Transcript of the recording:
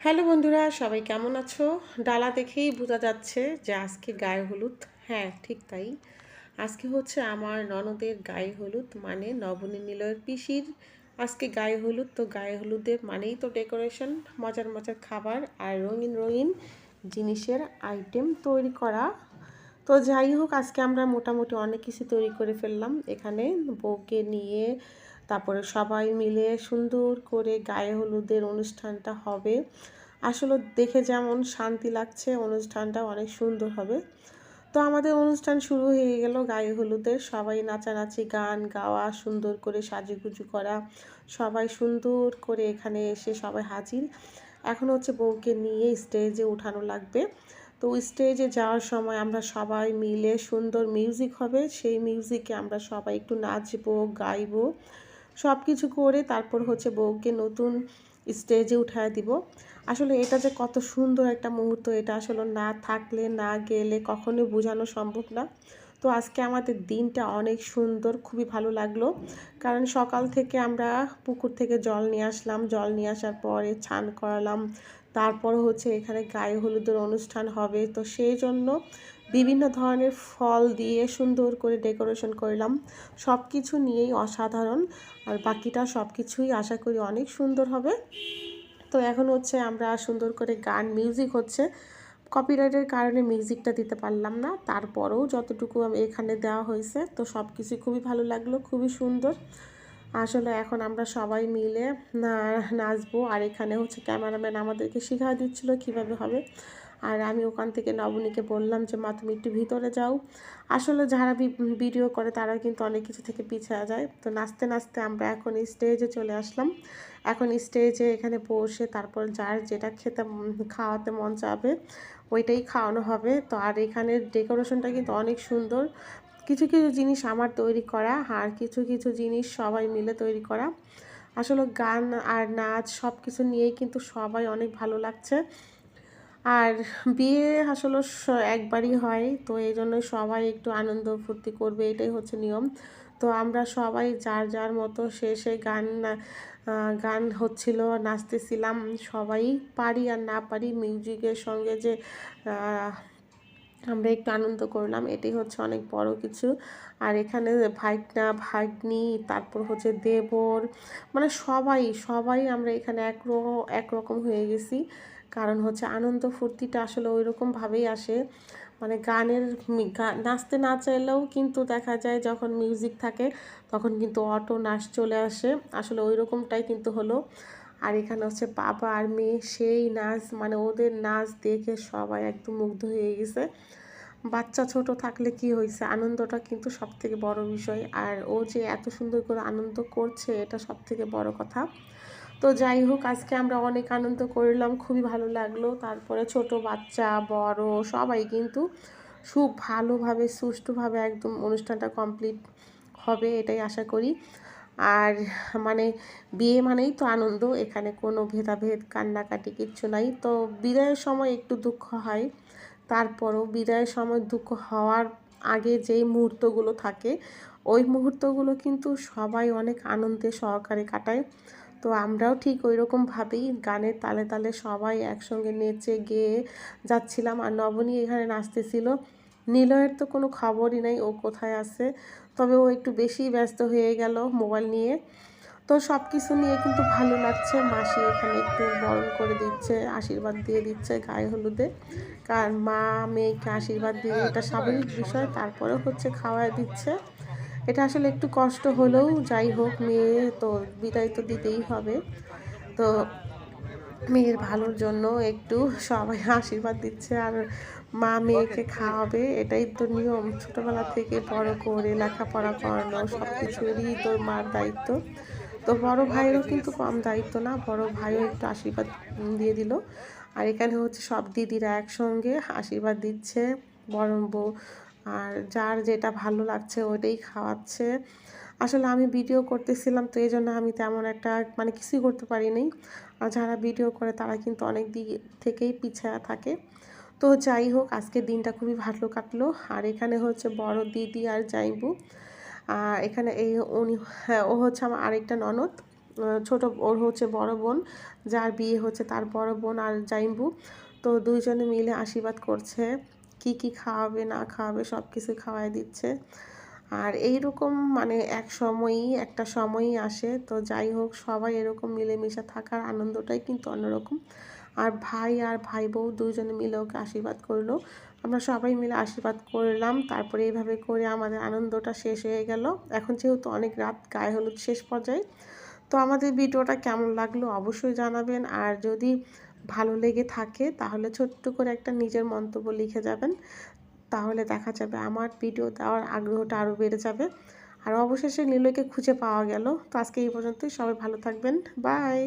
Hello বন্ধুরা, সবাই কেমন আছো? ডালা দেখেই বোঝা যাচ্ছে যে আজকে গায়ে হলুদ। হ্যাঁ ঠিক তাই। আজকে হচ্ছে আমার ননদের গায়ে হলুদ মানে নবনী নিলয়ের পিসির। আজকে গায়ে হলুদ, তো গায়ে হলুদের মানেই তো ডেকোরেশন, মজার মজার খাবার আর রঙিন রঙিন জিনিসের আইটেম তৈরি করা। তো যাই হোক, আজকে আমরা মোটামুটি অনেক কিছু তৈরি করে ফেললাম। এখানে বউকে নিয়ে তারপরে সবাই মিলে সুন্দর করে গায়ে হলুদের অনুষ্ঠানটা হবে। আসলে দেখে যেমন শান্তি লাগছে, অনুষ্ঠানটা অনেক সুন্দর হবে। তো আমাদের অনুষ্ঠান শুরু হয়ে গেল গায়ে হলুদের সবাই নাচানাচি, গান গাওয়া, সুন্দর করে সাজুগুজু করা। সবাই সুন্দর করে এখানে এসে সবাই হাজির। এখন হচ্ছে বউকে নিয়ে স্টেজে উঠানো লাগবে। তো স্টেজে যাওয়ার সময় আমরা সবাই মিলে সুন্দর মিউজিক হবে। সেই মিউজিকে আমরা সবাই একটু নাচবো, গাইবো। সব কিছু করে তারপর হচ্ছে বউকে নতুন স্টেজে উঠায় দিব। আসলে এটা যে কত সুন্দর একটা মুহূর্ত, এটা আসলে না থাকলে, না গেলে কখনোই বোঝানো সম্ভব না। তো আজকে আমাদের দিনটা অনেক সুন্দর, খুবই ভালো লাগল। কারণ সকাল থেকে আমরা পুকুর থেকে জল নিয়ে আসলাম, জল নিয়ে আসার পরে ছান করালাম তারপর হচ্ছে এখানে গায়ে হলুদের অনুষ্ঠান হবে। তো সেই জন্য বিভিন্ন ধরনের ফল দিয়ে সুন্দর করে ডেকোরেশন করলাম। সব কিছু নিয়েই অসাধারণ। আর বাকিটা সব কিছুই আশা করি অনেক সুন্দর হবে। তো এখন হচ্ছে আমরা সুন্দর করে গান মিউজিক হচ্ছে। কপিরাইটের কারণে মিউজিকটা দিতে পারলাম না। তারপরেও যতটুকু এখানে দেওয়া হয়েছে, তো সব কিছু খুবই ভালো লাগল, খুবই সুন্দর। আসলে এখন আমরা সবাই মিলে নাচবো। আর এখানে হচ্ছে ক্যামেরাম্যান আমাদেরকে শেখা দিচ্ছিল কীভাবে হবে। আর আমি ওখান থেকে নবনীকে বললাম যে, মা, তুমি একটু ভিতরে যাও। আসলে যারা ভিডিও করে তারা কিন্তু অনেক কিছু থেকে পিছিয়ে যায়। তো নাচতে নাচতে আমরা এখন স্টেজে চলে আসলাম। এখন স্টেজে এখানে বসে তারপর যার যেটা খেতে, খাওয়াতে মন চাবে, ওইটাই খাওয়ানো হবে। তো আর এখানের ডেকোরেশনটা কিন্তু অনেক সুন্দর। কিছু কিছু জিনিস আমার তৈরি করা আর কিছু কিছু জিনিস সবাই মিলে তৈরি করা। আসলে গান আর নাচ সব কিছু নিয়েই কিন্তু সবাই অনেক ভালো লাগছে। আর বিয়ে আসলে একবারই হয়, তো এই জন্য সবাই একটু আনন্দ ফুর্তি করবে, এটাই হচ্ছে নিয়ম। তো আমরা সবাই যার যার মতো শেষে গান গান হচ্ছিল, নাচতেছিলাম, সবাই পারি আর না পারি মিউজিকের সঙ্গে যে আমরা একটু আনন্দ করলাম। এটাই হচ্ছে অনেক বড় কিছু। আর এখানে ভাইকনা, ভাগ্নি, তারপর হচ্ছে দেবর মানে সবাই সবাই আমরা এখানে এক একরকম হয়ে গেছি। কারণ হচ্ছে আনন্দ ফুর্তিটা আসলে ওই রকমভাবেই আসে। মানে গানের নাচতে না চাইলেও কিন্তু দেখা যায় যখন মিউজিক থাকে, তখন কিন্তু অটো নাচ চলে আসে। আসলে ওই রকমটাই কিন্তু হলো। আর এখানে হচ্ছে বাবা আর মেয়ে, সেই নাচ মানে ওদের নাচ দেখে সবাই একদম মুগ্ধ হয়ে গেছে। বাচ্চা ছোট থাকলে কি হয়েছে? আনন্দটা কিন্তু সব থেকে বড় বিষয়। আর ও যে এত সুন্দর করে আনন্দ করছে, এটা সব থেকে বড় কথা। তো যাই হোক, আজকে আমরা অনেক আনন্দ করলাম, খুবই ভালো লাগল। তারপরে ছোট বাচ্চা, বড়, সবাই কিন্তু খুব ভালোভাবে, সুষ্ঠুভাবে একদম অনুষ্ঠানটা কমপ্লিট হবে, এটাই আশা করি। আর মানে বিয়ে মানেই তো আনন্দ, এখানে কোনো ভেদাভেদ, কান্নাকাটি কিচ্ছু নাই। তো বিদায়ের সময় একটু দুঃখ হয়, তারপরও বিদায়ের সময় দুঃখ হওয়ার আগে যেই মুহূর্তগুলো থাকে, ওই মুহূর্তগুলো কিন্তু সবাই অনেক আনন্দে সহকারে কাটায়। তো আমরাও ঠিক ওই রকমভাবেই গানের তালে তালে সবাই একসঙ্গে নেচে গেয়ে যাচ্ছিলাম। আর নবনী এখানে নাচতেছিল। নিলয়ের তো কোনো খবরই নাই, ও কোথায় আছে? তবে ও একটু বেশি ব্যস্ত হয়ে গেল মোবাইল নিয়ে। তো সব কিছু নিয়ে কিন্তু ভালো লাগছে। মাসি এখানে একটু বরণ করে দিচ্ছে আশীর্বাদ দিয়ে দিচ্ছে গায়ে হলুদে। কারণ মা মেয়েকে আশীর্বাদ দিয়ে এটা স্বাভাবিক বিষয় তারপরে হচ্ছে খাওয়ায় দিচ্ছে। এটা আসলে একটু কষ্ট হলেও যাই হোক মেয়ে তো বিদায় তো দিতেই হবে। তো মেয়ের ভালোর জন্য একটু সবাই আশীর্বাদ দিচ্ছে আর মা মেয়েকে খাওয়াবে, এটাই তো নিয়ম। ছোটোবেলা থেকে বড় করে লেখাপড়া করানো সব কিছুরই তোর মার দায়িত্ব। তো বড় ভাইয়েরও কিন্তু কম দায়িত্ব না, বড় ভাইও একটু আশীর্বাদ দিয়ে দিল। আর এখানে হচ্ছে সব দিদিরা একসঙ্গে আশীর্বাদ দিচ্ছে বড় বউ। আর যার যেটা ভালো লাগছে ওটাই খাওয়াচ্ছে। আসলে আমি ভিডিও করতেছিলাম তো এই জন্য আমি তেমন একটা মানে কিছুই করতে পারিনি। আর যারা ভিডিও করে তারা কিন্তু অনেক দিক থেকেই পিছায়া থাকে। তো যাই হোক, আজকের দিনটা খুবই ভালো কাটলো। আর এখানে হচ্ছে বড় দিদি আর যাইবু আর এখানে এই উনি হ্যাঁ ও হচ্ছে আমার আরেকটা ননদ। ছোট, ওর হচ্ছে বড় বোন, যার বিয়ে হচ্ছে তার বড় বোন আর জাইম্বু তো দুইজনে মিলে আশীর্বাদ করছে। কি কি খাওয়াবে, না খাওয়াবে সব কিছু খাওয়াই দিচ্ছে। আর এই রকম মানে এক সময়ই, একটা সময়ই আসে। তো যাই হোক, সবাই এরকম মিলেমিশে থাকার আনন্দটাই কিন্তু অন্যরকম। আর ভাই আর ভাই বউ দুজনে মিলে ওকে আশীর্বাদ করল। আমরা সবাই মিলে আশীর্বাদ করলাম। তারপরে এইভাবে করে আমাদের আনন্দটা শেষ হয়ে গেল। এখন যেহেতু অনেক রাত, গায়ে হলুদ শেষ পর্যায়ে। তো আমাদের ভিডিওটা কেমন লাগল অবশ্যই জানাবেন। আর যদি ভালো লেগে থাকে, তাহলে ছোট্ট করে একটা নিজের মন্তব্য লিখে যাবেন। তাহলে দেখা যাবে আমার ভিডিও দেওয়ার আগ্রহটা আরও বেড়ে যাবে। আর অবশেষে নীলয়কে খুঁজে পাওয়া গেল। তো আজকে এই পর্যন্তই। সবাই ভালো থাকবেন। বাই